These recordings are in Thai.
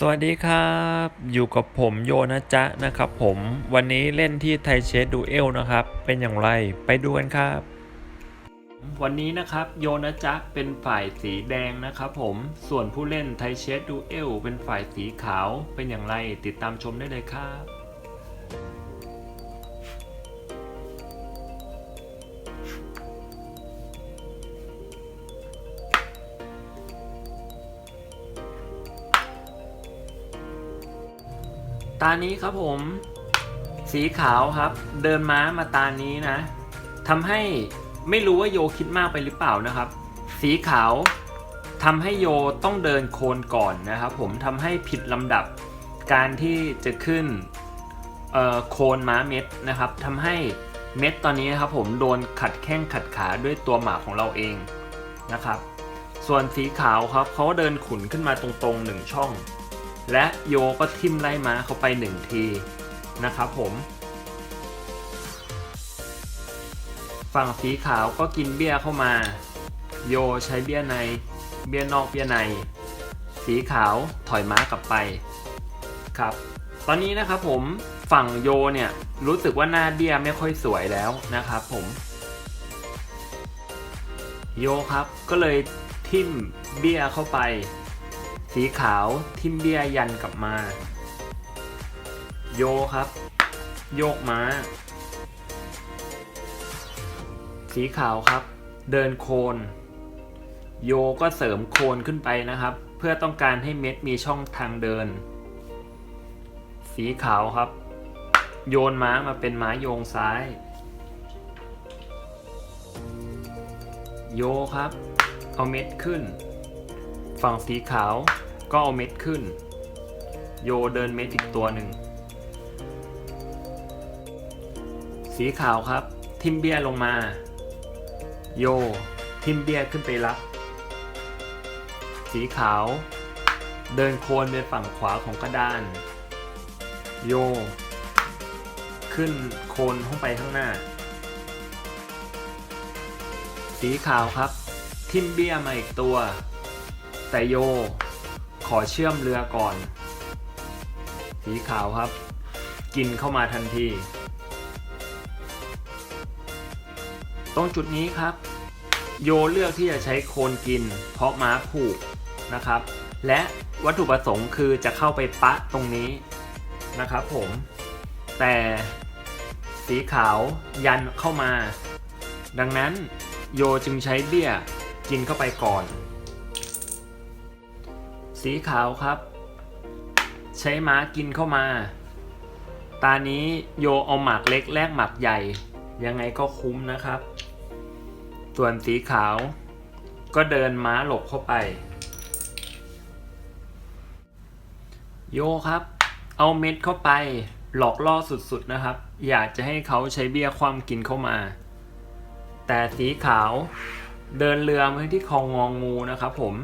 สวัสดีครับ อยู่กับผมโยนะจ๊ะนะครับผมวันนี้เล่นที่ไทเชสดูเอลนะครับ เป็นอย่างไรไปดูกันครับ วันนี้นะครับโยนะจ๊ะเป็นฝ่ายสีแดงนะครับผมส่วนผู้เล่นไทเชสดูเอลเป็นฝ่ายสีขาวเป็นอย่างไรติดตามชมได้เลยครับ ตานี้ครับผม สีขาวครับ เดินม้ามาตานี้นะทำให้ไม่รู้ว่าโยคิดมากไปหรือเปล่านะครับ สีขาวทำให้โยต้องเดินโคนก่อนนะครับ ผมทำให้ผิดลำดับการที่จะขึ้นโคนม้าเม็ดนะครับทำให้เม็ดตอนนี้นะครับผมโดนขัดแข้งขัดขาด้วยตัวหมาของเราเองนะครับ ส่วนสีขาวครับเขาเดินขุนขึ้นมาตรงๆหนึ่งช่อง และโยก็ทิมไล่ม้าเขาไปหนึ่งทีนะครับผม ฝั่งสีขาวก็กินเบี้ยเข้ามา โยใช้เบี้ยใน เบี้ยนอกเบี้ยใน สีขาวถอยม้ากลับไปครับ ตอนนี้นะครับผมฝั่งโยเนี่ยรู้สึกว่าหน้าเบี้ยไม่ค่อยสวยแล้วนะครับผม โยครับก็เลยทิมเบี้ยเข้าไป สีขาวทิมเบียยันกลับมา โยครับ โยกม้า สีขาวครับ เดินโคน โยก็เสริมโคนขึ้นไปนะครับ เพื่อต้องการให้เม็ดมีช่องทางเดิน สีขาวครับ โยนม้ามาเป็นม้าโยงซ้าย โยครับ เอาเม็ดขึ้น ฝั่งสีขาวก็เอาเม็ดขึ้น โยเดินเม็ดอีกตัวหนึ่ง สีขาวครับ ทิมเบียลงมา โย ทิมเบียขึ้นไปรับ สีขาว เดินโคนไปฝั่งขวาของกระดาน โย ขึ้นโคนเข้าไปข้างหน้า สีขาวครับ ทิมเบียมาอีกตัว แต่โย ขอเชื่อมเรือก่อน สีขาวครับ กินเข้ามาทันที ตรงจุดนี้ครับ โยเลือกที่จะใช้โคนกิน เพราะม้าผูกนะครับ และวัตถุประสงค์คือจะเข้าไปปะตรงนี้นะครับผม แต่สีขาวยันเข้ามา ดังนั้นโยจึงใช้เบี้ยกินเข้าไปก่อน สีขาวครับ ใช้ม้ากินเข้ามา ตานี้โยเอาหมากเล็กแลกหมากใหญ่ ยังไงก็คุ้มนะครับ ส่วนสีขาว ก็เดินม้าหลบเข้าไป โยครับ เอาเม็ดเข้าไป หลอกล่อสุดๆนะครับ อยากจะให้เขาใช้เบี้ยความกินเข้ามา แต่สีขาวเดินเรือมาที่คลองงองงูนะครับผม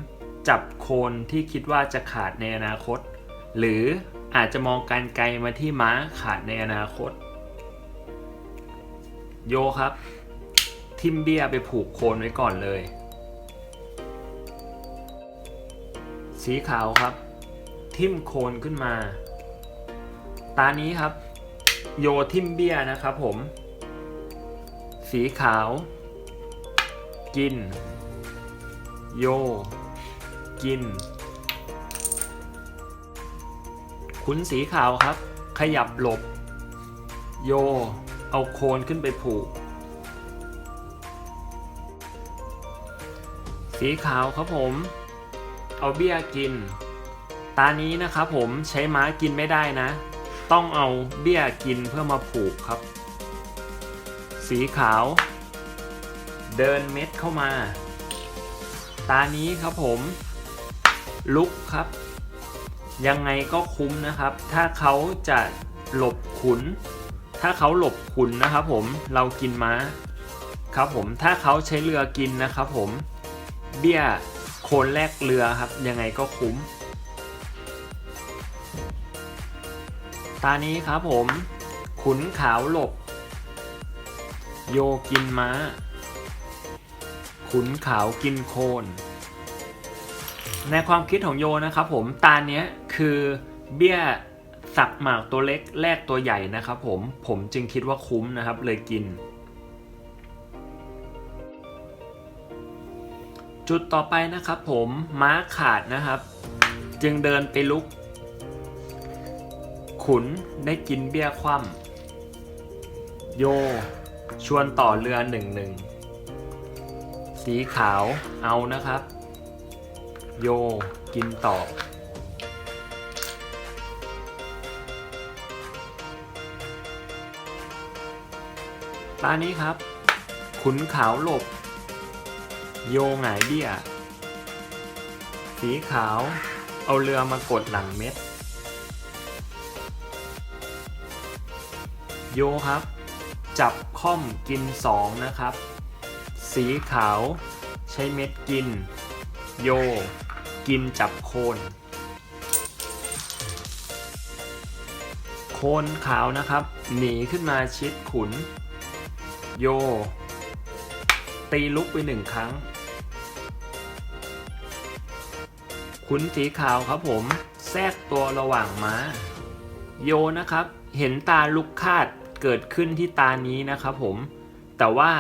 จับโคนที่คิดว่าจะขาดในอนาคต หรืออาจจะมองการไกลมาที่ม้าขาดในอนาคต โยครับ ทิมเบียไปผูกโคนไว้ก่อนเลย สีขาวครับ ทิมโคนขึ้นมา ตานี้ครับ โยทิมเบียนะครับผม สีขาว กิน โย กิน ขุนสีขาวครับ ขยับหลบ โย เอาโคนขึ้นไปผูก สีขาวครับผม เอาเบี้ยกิน ตานี้นะครับผมใช้ม้ากินไม่ได้นะ ต้องเอาเบี้ยกินเพื่อมาผูกครับ สีขาว เดินเม็ดเข้ามาตานี้ครับผม ลุกครับ ยังไงก็คุ้มนะครับ ถ้าเขาจะหลบขุน ถ้าเขาหลบขุนนะครับผมเรากินม้าครับผมถ้าเขาใช้เรือกินนะครับผมเบี้ยโคนแรกเรือครับ ยังไงก็คุ้ม ตานี้ครับผม ขุนขาวหลบ โยกินม้า ขุนขาวกินโคน ในความคิดของโยนะครับผมตาเนี้ยคือเบี้ยสักหมากตัวเล็กแลกตัวใหญ่นะครับผมผมจึงคิดว่าคุ้มนะครับเลยกิน จุดต่อไปนะครับผมม้าขาดนะครับ จึงเดินไปลุก ขุนได้กินเบี้ยคว่ำโย ชวนต่อเรือหนึ่งหนึ่งสีขาวเอานะครับ โยกินต่อ ตานี้ครับ ขุนขาวหลบ โยหงายเบี้ย สีขาวเอาเรือมากดหลังเม็ด โยครับ จับค่อมกินสองนะครับ สีขาวใช้เม็ดกิน โย กินจับโคน โคนขาวนะครับ หนีขึ้นมาชิดขุน โย ตีลุกไปหนึ่งครั้ง ขุนสีขาวครับผมแทรกตัวระหว่างม้า โยนะครับ เห็นตาลุกคาดเกิดขึ้นที่ตานี้นะครับผม แต่ว่า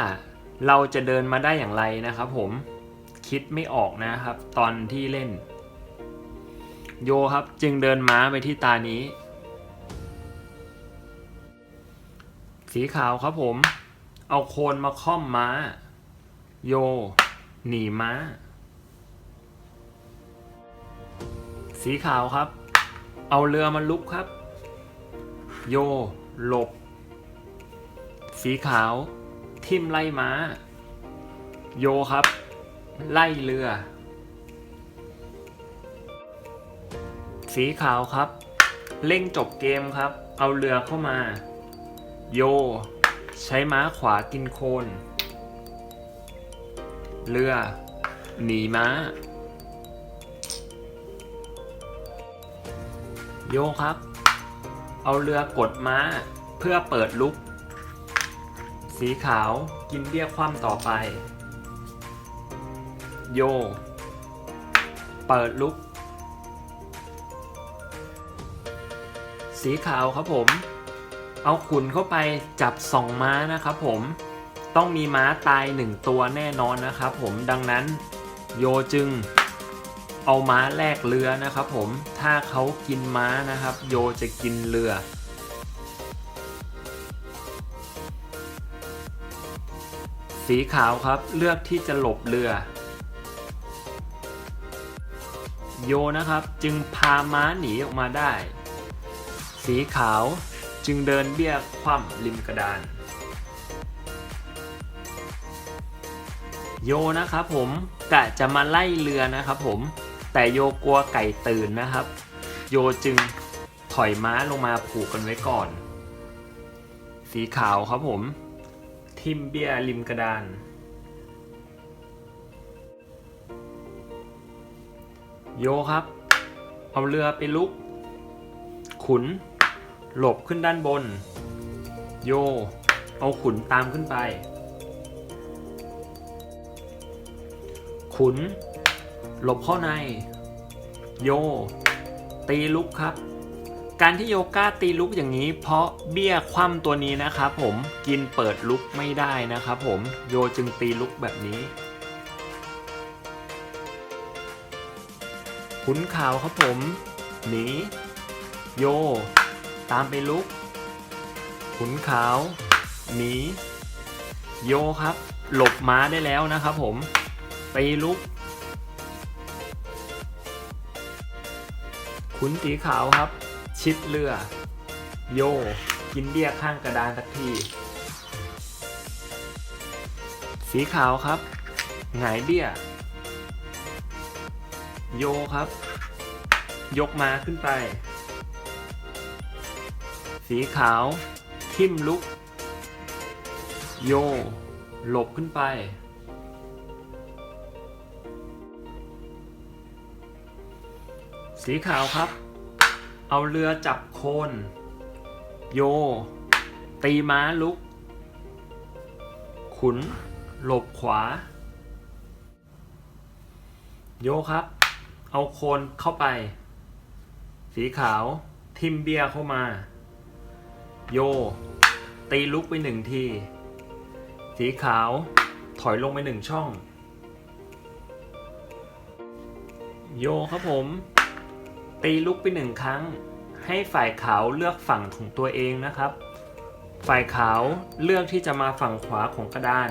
เราจะเดินมาได้อย่างไรนะครับผม คิดไม่ออกนะครับ ตอนที่เล่น โยครับจึงเดินม้าไปที่ตานี้ สีขาวครับผม เอาโคนมาค่อมม้า โย หนีม้า สีขาวครับ เอาเรือมาลุกครับ โย หลบ สีขาว ทิมไล่ม้า โยครับ ไล่เรือ สีขาวครับ เร่งจบเกมครับ เอาเรือเข้ามา โย ใช้ม้าขวากินโคน เรือ หนีม้า โยครับ เอาเรือกดม้าเพื่อเปิดลุก สีขาวกินเบี้ยคว่ำต่อไป โย เปิดลุก สีขาวครับผม เอาขุนเข้าไปจับสองม้านะครับผม ต้องมีม้าตายหนึ่งตัวแน่นอนนะครับผม ดังนั้นโยจึงเอาม้าแลกเรือนะครับผม ถ้าเขากินม้านะครับ โยจะกินเรือ สีขาวครับเลือกที่จะหลบเรือ โยนะครับ จึงพาม้าหนีออกมาได้ สีขาวจึงเดินเบี้ยคว่ำริมกระดาน โยนะครับผมกะจะมาไล่เรือนะครับผมแต่โยกลัวไก่ตื่นนะครับ โยจึงถอยม้าลงมาผูกกันไว้ก่อน สีขาวครับผม ทิมเบี้ยริมกระดาน โยครับ เอาเรือไปลุก ขุน หลบขึ้นด้านบน โย เอาขุนตามขึ้นไป ขุน หลบเข้าใน โย ตีลุกครับ การที่โยก้าตีลุกอย่างนี้ เพราะเบี้ยคว่ำตัวนี้นะครับผม กินเปิดลุกไม่ได้นะครับผม โยจึงตีลุกแบบนี้ ขุนขาวครับผม หนี โย ตามไปลุก ขุนขาว หนี โยครับ หลบม้าได้แล้วนะครับผม ไปลุก ขุนสีขาวครับ ชิดเรือ โย กินเบี้ยข้างกระดานสักที สีขาวครับ หงายเบี้ย โยครับ ยกมาขึ้นไป สีขาว ทิมลุก โย หลบขึ้นไป สีขาวครับ เอาเรือจับโคน โย ตีม้าลุก ขุน หลบขวา โยครับ เอาโคนเข้าไป สีขาวทิมเบียเข้ามา โย ตีลุกไปหนึ่งที สีขาวถอยลงไปหนึ่งช่อง โยครับผม ตีลุกไปหนึ่งครั้ง ให้ฝ่ายขาวเลือกฝั่งของตัวเองนะครับ ฝ่ายขาวเลือกที่จะมาฝั่งขวาของกระดาน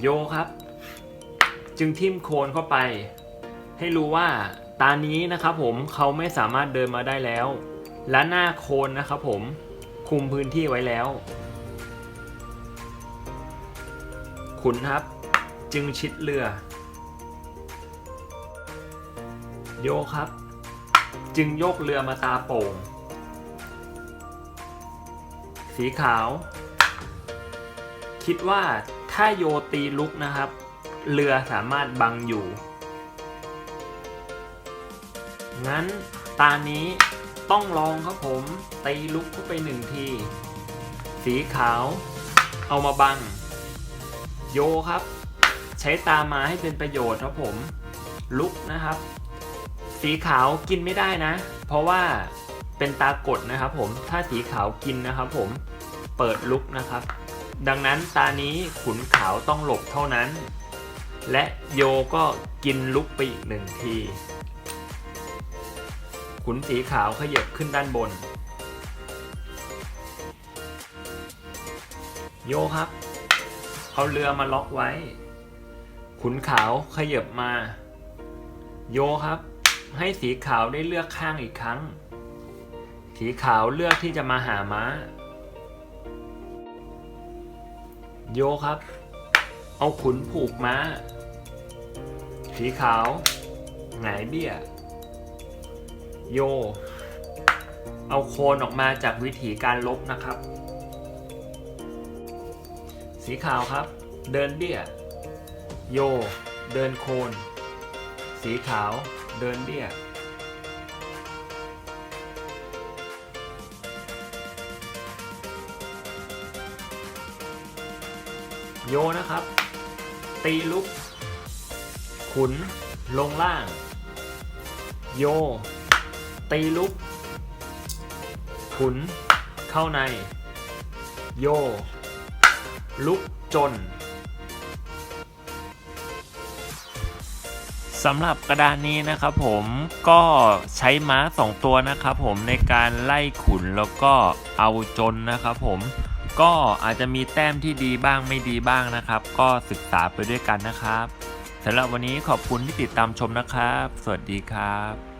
โยครับ จึงทิ่มโคนเข้าไป ให้รู้ว่าตานี้นะครับผมเขาไม่สามารถเดินมาได้แล้ว และหน้าโคนนะครับผมคุมพื้นที่ไว้แล้ว ขุนครับจึงชิดเรือ โยครับ จึงโยกเรือมาตาโป่ง สีขาว คิดว่าถ้าโยตีลุกนะครับ เรือสามารถบังอยู่ งั้นตานี้ต้องลองครับผมตีลุกเข้าไปหนึ่งที สีขาว เอามาบัง โยครับ ใช้ตามาให้เป็นประโยชน์ครับผม ลุกนะครับ สีขาวกินไม่ได้นะ เพราะว่าเป็นตากดนะครับผมถ้าสีขาวกินนะครับผมเปิดลุกนะครับ ดังนั้นตานี้ขุนขาวต้องหลบเท่านั้น และโยก็กินลุกไปอีกหนึ่งที ขุนสีขาวขยับขึ้นด้านบน โยครับ เอาเรือมาล็อกไว้ ขุนขาวขยับมา โยครับ ให้สีขาวได้เลือกข้างอีกครั้ง สีขาวเลือกที่จะมาหาม้า โยครับ เอาขุนผูกม้า สีขาวหงายเบี้ย โย เอาโคนออกมาจากวิธีการลบนะครับ สีขาวครับ เดินเบี้ย โย เดินโคน สีขาว เดินเบี้ยโยนะครับ ตีลุก ขุน ลงล่าง โย ตีลุก ขุน เข้าใน โย ลุกจนสำหรับกระดานนี้นะครับผมก็ใช้ม้าสองตัวนะครับผมในการไล่ขุนแล้วก็เอาจนนะครับผมก็อาจจะมีแต้มที่ดีบ้างไม่ดีบ้างนะครับ ก็ศึกษาไปด้วยกันนะครับสำหรับวันนี้ขอบคุณที่ติดตามชมนะครับ สวัสดีครับ